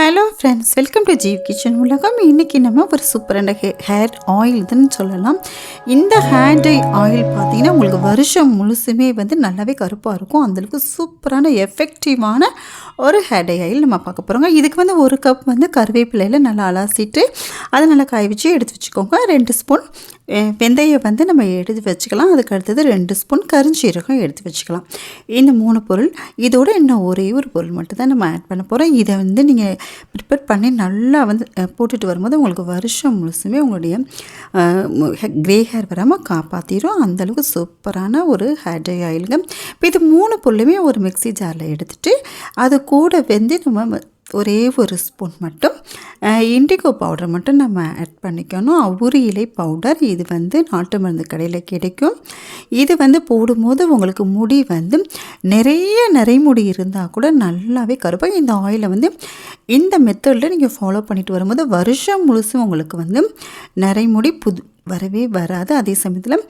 Hello friends welcome to Jeev kitchen உலகம் இன்றைக்கி நம்ம ஒரு சூப்பரான ஹே ஹேர் ஆயில் இதுன்னு சொல்லலாம். இந்த ஹேர் டை ஆயில் பார்த்தீங்கன்னா உங்களுக்கு வருஷம் முழுசுமே வந்து நல்லாவே கருப்பாக இருக்கும். அந்தளவுக்கு சூப்பரான எஃபெக்டிவான ஒரு ஹேர் டை ஆயில் நம்ம பார்க்க போகிறோங்க இதுக்கு வந்து ஒரு கப் வந்து கருவேப்பிலையில் நல்லா அலாசிட்டு அதை நல்லா காய வச்சு எடுத்து வச்சுக்கோங்க. ரெண்டு ஸ்பூன் வெந்தயம் வந்து நம்ம எடுத்து வச்சுக்கலாம். அதுக்கு அடுத்தது ரெண்டு ஸ்பூன் கருஞ்சீரகம் எடுத்து வச்சுக்கலாம். இந்த மூணு பொருள் இதோட இன்னும் ஒரே ஒரு பொருள் மட்டும் தான் நம்ம ஆட் பண்ண போகிறோம் இதை வந்து நீங்கள் ப்ரிப்பேர் பண்ணி நல்லா வந்து போட்டுட்டு வரும்போது உங்களுக்கு வருஷம் முழுசுமே உங்களுடைய க்ரே ஹேர் வராமல் காப்பாற்றிடும் அந்தளவுக்கு சூப்பரான ஒரு ஹேர் டை ஆயிலுங்க இப்போ இது மூணு பொருளுமே ஒரு மிக்ஸி ஜாரில் எடுத்துட்டு அது கூட வந்து நம்ம ஒரே ஒரு ஸ்பூன் மட்டும் இண்டிகோ பவுடர் மட்டும் நம்ம ஆட் பண்ணிக்கணும். அவுரி இலை பவுடர் இது வந்து நாட்டு மருந்து கடையில் கிடைக்கும். இது வந்து போடும்போது உங்களுக்கு முடி வந்து நிறைய நிறைமுடி இருந்தால் கூட நல்லாவே கருப்பாக இந்த ஆயிலை வந்து இந்த மெத்தடில் நீங்கள் ஃபாலோ பண்ணிட்டு வரும்போது வருஷம் முழுசும் உங்களுக்கு வந்து நிறைமுடி புது வரவே வராது. அதே சமயத்தில்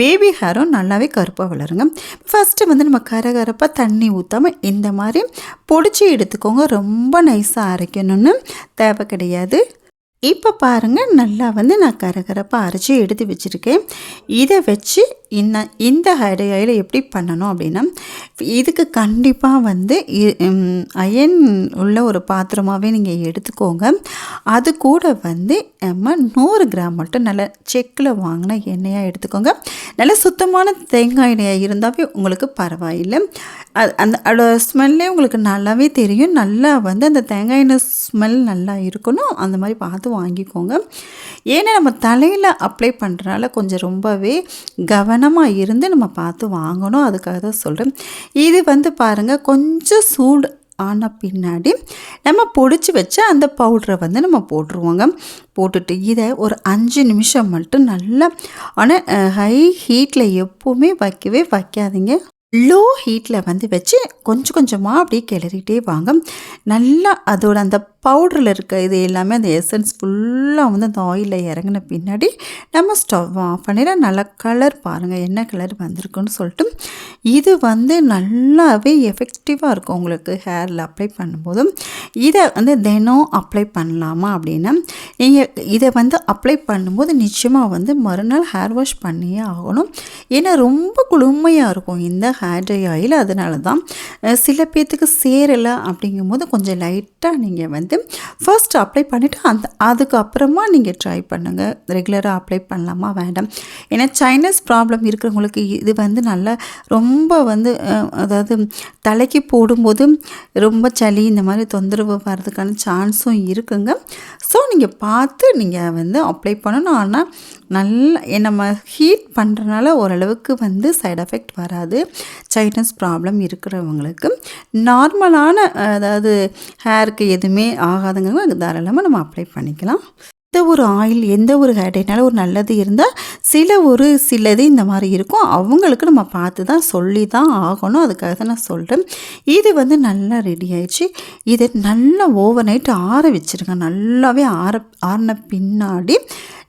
பேபி ஹேரும் நல்லாவே கருப்பாக வளருங்க. ஃபஸ்ட்டு வந்து நம்ம கரகரப்பாக தண்ணி ஊற்றாமல் இந்த மாதிரி பொடிச்சு எடுத்துக்கோங்க. ரொம்ப நைஸாக அரைக்கணும்னு தேவை கிடையாது. இப்போ பாருங்கள் நல்லா வந்து நான் கரகரப்பாக அரைச்சி எடுத்து வச்சுருக்கேன். இதை வச்சு இந்த இந்த ஹேர் எப்படி பண்ணணும் அப்படின்னா இதுக்கு கண்டிப்பாக வந்து அயன் உள்ள ஒரு பாத்திரமாகவே நீங்கள் எடுத்துக்கோங்க. அது கூட வந்து நம்ம நூறு கிராம் மட்டும் நல்ல செக்கில் வாங்கின எண்ணெயாக எடுத்துக்கோங்க. நல்ல சுத்தமான தேங்காய் எண்ணெயாக இருந்தாவே உங்களுக்கு பரவாயில்லை. அது அந்த அதோட ஸ்மெல்லே உங்களுக்கு நல்லாவே தெரியும். நல்லா வந்து அந்த தேங்காய் எண்ணெய் ஸ்மெல் நல்லா இருக்கணும். அந்த மாதிரி பார்த்து வாங்கிக்கோங்க. ஏன்னா நம்ம தலையில் அப்ளை பண்ணுறனால கொஞ்சம் ரொம்பவே கவனமாக இருந்து நம்ம பார்த்து வாங்கணும். அதுக்காக தான் சொல்கிறேன் இது வந்து பாருங்கள் கொஞ்சம் சூடு ஆன பின்னாடி நம்ம பொடிச்சு வச்ச அந்த பவுட்ரை வந்து நம்ம போட்டுருவோங்க. போட்டுட்டு இதை ஒரு அஞ்சு நிமிஷம் மட்டும் நல்லா ஆனால் ஹை ஹீட்டில் எப்போவுமே வைக்கவே வைக்காதீங்க. லோ ஹீட்டில் வந்து வச்சு கொஞ்சம் கொஞ்சமாக அப்படியே கிளறிட்டே வாங்க. நல்லா அதோட அந்த பவுடரில் இருக்க இது எல்லாமே அந்த எசன்ஸ் ஃபுல்லாக வந்து அந்த ஆயிலில் இறங்கின பின்னாடி நம்ம ஸ்டவ் ஆஃப் பண்ணிட நல்ல கலர் பாருங்கள் என்ன கலர் வந்திருக்குன்னு சொல்லிட்டு. இது வந்து நல்லாவே எஃபெக்டிவாக இருக்கும் உங்களுக்கு ஹேரில் அப்ளை பண்ணும்போதும். இதை வந்து தினம் அப்ளை பண்ணலாமா அப்படின்னா நீங்கள் இதை வந்து அப்ளை பண்ணும்போது நிச்சயமாக வந்து மறுநாள் ஹேர் வாஷ் பண்ணியே ஆகணும். ஏன்னா ரொம்ப குளுமையாக இருக்கும் இந்த ஹேர் ட்ரை ஆயில் அதனால தான் சில பேர்த்துக்கு சேரலை அப்படிங்கும்போது கொஞ்சம் லைட்டாக நீங்கள் வந்து ஃபர்ஸ்ட் அப்ளை பண்ணிவிட்டு அந்த அதுக்கப்புறமா நீங்கள் ட்ரை பண்ணுங்கள் ரெகுலராக அப்ளை பண்ணலாமா? வேண்டாம். ஏன்னா சைனஸ் ப்ராப்ளம் இருக்கிறவங்களுக்கு இது வந்து நல்லா ரொம்ப வந்து அதாவது தலைக்கு போடும்போது ரொம்ப சளி இந்த மாதிரி தொந்தரவு வர்றதுக்கான சான்ஸும் இருக்குங்க. ஸோ நீங்கள் பார்த்து நீங்கள் வந்து அப்ளை பண்ணணும். ஆனால் நல்லா நம்ம ஹீட் பண்ணுறனால ஓரளவுக்கு வந்து சைட் எஃபெக்ட் வராது. சைனஸ் ப்ராப்ளம் இருக்கிறவங்களுக்கு. நார்மலான அதாவது ஹேருக்கு எதுவுமே ஆகாதுங்க தாராளமாக நம்ம அப்ளை பண்ணிக்கலாம். எந்த ஒரு ஆயில் எந்த ஒரு ஹேர்டைனாலும் ஒரு நல்லது இருந்தால் சில ஒரு சிலது இந்த மாதிரி இருக்கும். அவங்களுக்கு நம்ம பார்த்து தான் சொல்லி தான் ஆகணும். அதுக்காக தான் நான் சொல்கிறேன் இது வந்து நல்லா ரெடி ஆயிடுச்சு. இதை நல்லா ஓவர் நைட் ஆற வச்சுருங்க. நல்லாவே ஆற ஆறின பின்னாடி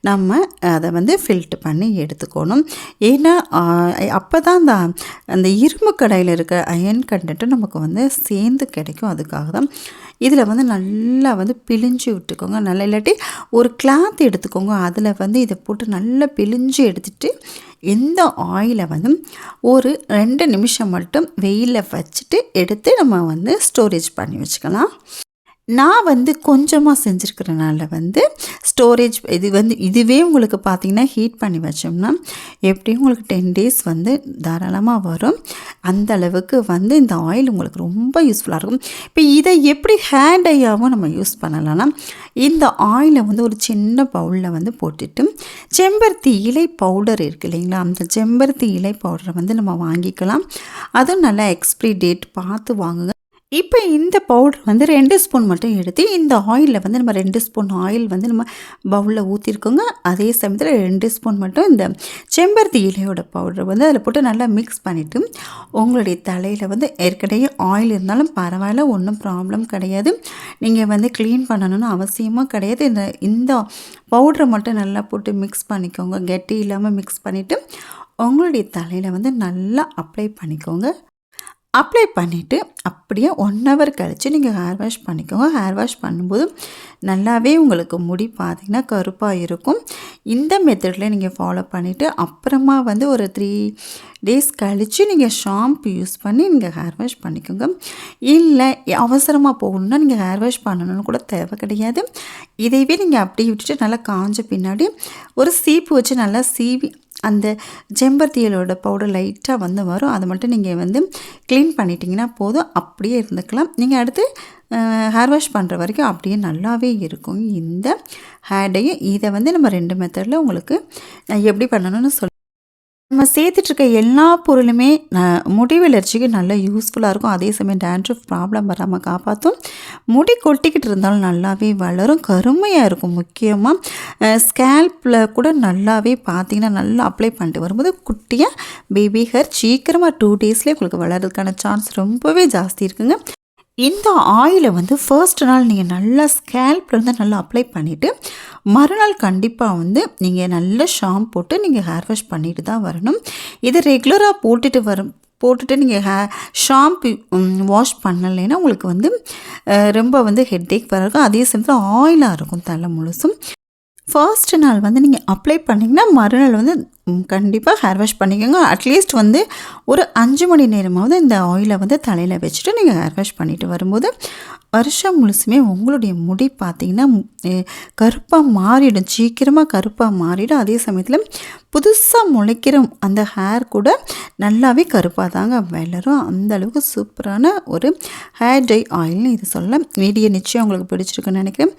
நம்ம அதை வந்து ஃபில்ட்ரு பண்ணி எடுத்துக்கணும். ஏன்னா அப்போ தான் அந்த அந்த இரும்பு கடையில் இருக்க அயன் கண்டென்ட்டு நமக்கு வந்து சேர்ந்து கிடைக்கும். அதுக்காக தான் இதில் வந்து நல்லா வந்து பிழிஞ்சு விட்டுக்கோங்க. நல்லா இல்லாட்டி ஒரு கிளாத் எடுத்துக்கோங்க. அதில் வந்து இதை போட்டு நல்லா பிழிஞ்சு எடுத்துட்டு எந்த ஆயிலை வந்து ஒரு ரெண்டு நிமிஷம் மட்டும் வெயிலில் வச்சுட்டு எடுத்து நம்ம வந்து ஸ்டோரேஜ் பண்ணி வச்சுக்கலாம். நான் வந்து கொஞ்சமாக செஞ்சுருக்கிறனால வந்து ஸ்டோரேஜ் இது வந்து இதுவே உங்களுக்கு பார்த்திங்கன்னா ஹீட் பண்ணி வச்சோம்னா எப்படியும் உங்களுக்கு டென் டேஸ் வந்து தாராளமாக வரும். அந்த அளவுக்கு வந்து இந்த ஆயில் உங்களுக்கு ரொம்ப யூஸ்ஃபுல்லாக இருக்கும். இப்போ இதை எப்படி ஹேண்ட் டையாகவும் நம்ம யூஸ் பண்ணலாம்னா இந்த ஆயிலை வந்து ஒரு சின்ன பவுலில் வந்து போட்டுட்டு செம்பருத்தி இலை பவுடர் இருக்குது இல்லைங்களா? அந்த செம்பருத்தி இலை பவுடரை வந்து நம்ம வாங்கிக்கலாம். அதுவும் நல்லா எக்ஸ்பிரி டேட் பார்த்து வாங்குங்க. இப்போ இந்த பவுடர் வந்து ரெண்டு ஸ்பூன் மட்டும் எடுத்து இந்த ஆயிலில் வந்து நம்ம ரெண்டு ஸ்பூன் ஆயில் வந்து நம்ம பவுலில் ஊற்றிருக்கோங்க அதே சமயத்தில் ரெண்டு ஸ்பூன் மட்டும் இந்த செம்பருத்தி இலையோட பவுடர் வந்து அதில் போட்டு நல்லா மிக்ஸ் பண்ணிவிட்டு உங்களுடைய தலையில் வந்து ஏற்கனவே ஆயில் இருந்தாலும் பரவாயில்ல ஒன்றும் ப்ராப்ளம் கிடையாது. நீங்கள் வந்து க்ளீன் பண்ணணும்னு அவசியமாக கிடையாது. இந்த இந்த பவுடரை மட்டும் நல்லா போட்டு மிக்ஸ் பண்ணிக்கோங்க. கெட்டி இல்லாமல் மிக்ஸ் பண்ணிவிட்டு உங்களுடைய தலையில் வந்து நல்லா அப்ளை பண்ணிக்கோங்க. அப்ளை பண்ணிவிட்டு அப்படியே ஒன் ஹவர் கழித்து நீங்கள் ஹேர் வாஷ் பண்ணிக்கோங்க. ஹேர் வாஷ் பண்ணும்போது நல்லாவே உங்களுக்கு முடி பார்த்திங்கன்னா கருப்பாக இருக்கும். இந்த மெத்தடில் நீங்கள் ஃபாலோ பண்ணிவிட்டு அப்புறமா வந்து ஒரு த்ரீ டேஸ் கழித்து நீங்கள் ஷாம்பு யூஸ் பண்ணி நீங்கள் ஹேர் வாஷ் பண்ணிக்கோங்க. இல்லை அவசரமாக போகணுன்னா நீங்கள் ஹேர் வாஷ் பண்ணணும்னு கூட தேவை கிடையாது. இதையவே நீங்கள் அப்படியே விட்டுட்டு நல்லா காஞ்ச பின்னாடி ஒரு சீப்பு வச்சு நல்லா சீவி அந்த செம்பருத்தியலோட பவுடர் லைட்டாக வந்து வரும். அதை மட்டும் நீங்கள் வந்து க்ளீன் பண்ணிட்டீங்கன்னா போதும். அப்படியே இருந்துக்கலாம். நீங்கள் அடுத்து ஹேர் வாஷ் பண்ணுற வரைக்கும் அப்படியே நல்லாவே இருக்கும். இந்த ஹேர்டையும் இதை வந்து நம்ம ரெண்டு மெத்தடில் உங்களுக்கு எப்படி பண்ணணும்னு சொல் நம்ம சேர்த்துட்ருக்க எல்லா பொருளுமே ந- முடி வளர்ச்சிக்கு நல்லா யூஸ்ஃபுல்லாக இருக்கும். அதே சமயம் டேண்ட்ரஃப் ப்ராப்ளம் வராமல் காப்பாற்றும் முடி கொட்டிக்கிட்டு இருந்தாலும் நல்லாவே வளரும். கருமையாக இருக்கும் முக்கியமாக ஸ்கேல்பில் கூட நல்லாவே பார்த்திங்கன்னா நல்லா அப்ளை பண்ணிட்டு வரும்போது குட்டியாக பேபி ஹேர் சீக்கிரமாக டூ டேஸ்லேயே உங்களுக்கு வளர்கிறதுக்கான சான்ஸ் ரொம்பவே ஜாஸ்தி இருக்குங்க. இந்த ஆயிலை வந்து ஃபர்ஸ்ட் நாள் நீங்கள் நல்லா ஸ்கேல்ப்லேருந்து நல்லா அப்ளை பண்ணிவிட்டு மறுநாள் கண்டிப்பாக வந்து நீங்கள் நல்ல ஷாம்பு போட்டு நீங்கள் ஹேர் வாஷ் பண்ணிட்டு தான் வரணும். இதை ரெகுலராக போட்டுட்டு வரும் போட்டுட்டு நீங்கள் ஹே ஷாம்பு வாஷ் பண்ணலைன்னா உங்களுக்கு வந்து ரொம்ப வந்து ஹெட்டேக் வரும் அதே சமயத்தில் ஆயிலாக இருக்கும் தலை முழுசும். ஃபர்ஸ்ட் நாள் வந்து நீங்கள் அப்ளை பண்ணிங்கன்னா மறுநாள் வந்து கண்டிப்பாக ஹேர் வாஷ் பண்ணிக்கோங்க. அட்லீஸ்ட் வந்து ஒரு அஞ்சு மணி நேரமாவது இந்த ஆயிலை வந்து தலையில் வச்சுட்டு நீங்கள் ஹேர் வாஷ் பண்ணிட்டு வரும்போது வருஷம் முழுசுமே உங்களுடைய முடி பார்த்தீங்கன்னா கருப்பாக மாறிடும். சீக்கிரமாக கருப்பாக மாறிடும். அதே சமயத்தில் புதுசாக முளைக்கிற அந்த ஹேர் கூட நல்லாவே கருப்பாக தாங்க வளரும். அந்த அளவுக்கு சூப்பரான ஒரு ஹேர் டை ஆயில்னு இது சொல்ல வீடியோ நிச்சயம் உங்களுக்கு பிடிச்சிருக்குன்னு நினைக்கிறேன்.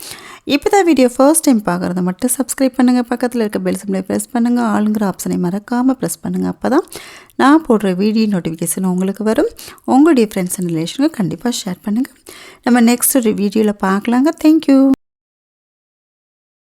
இப்போ தான் வீடியோ ஃபர்ஸ்ட் டைம் பார்க்குறத மட்டும் சப்ஸ்கிரைப் பண்ணுங்கள் பக்கத்தில் இருக்க பெல் சிம்லை ப்ரெஸ் பண்ணுங்கள் ஆளுங்கிற ஆப்ஷனை மறக்காமல் ப்ரெஸ் பண்ணுங்கள் அப்போ தான் நான் போடுற வீடியோ நோட்டிஃபிகேஷன் உங்களுக்கு வரும். உங்களுடைய ஃப்ரெண்ட்ஸ் அண்ட் ரிலேஷனுக்கு கண்டிப்பாக ஷேர் பண்ணுங்கள் நம்ம நெக்ஸ்ட் ஒரு வீடியோவில் பார்க்கலாங்க. தேங்க்யூ